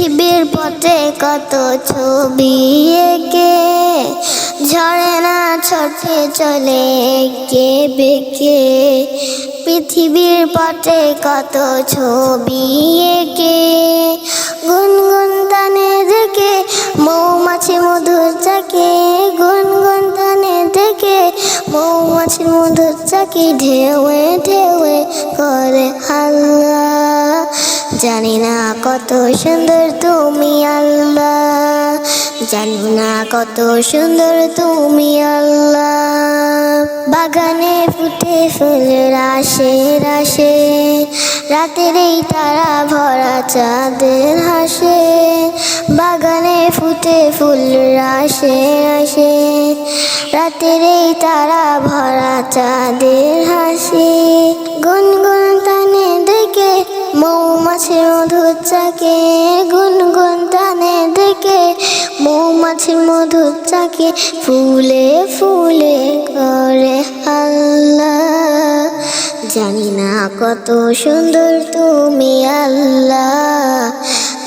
পৃথিবীর পথে কত ছবি এঁকে? ঝরে না ছটে চলে কে বেকে? পৃথিবীর পথে কত ছবি এঁকে? গুনগুন টানে দেখে মৌমাছি মধুর চাকে। গুনগুন টানে দেখে মৌমাছি মধুর চাকি ঢেউয়ে ঢেউয়ে করে আল্লাহ। জানি না কত সুন্দর তুমি আল্লাহ। জানি না কত সুন্দর তুমি আল্লাহ। বাগানে ফুটে ফুল রাশে রাশে, রাতের এই তারা ভরা চাঁদের হাসে। বাগানে ফুটে ফুল রাশে রাশে, রাতের এই তারা ভরা চাঁদের হাসে। দেখে মৌমাছির মধুর চাকে, গুনগুন টানে দেখে। মৌমাছির মধুর চাকে, ফুলে ফুলে করে আল্লাহ। জানি না কত সুন্দর তুমি আল্লাহ।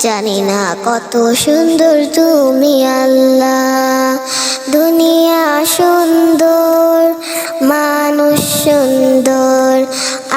জানি না কত সুন্দর তুমি আল্লাহ। দুনিয়া সুন্দর, মানুষ সুন্দর।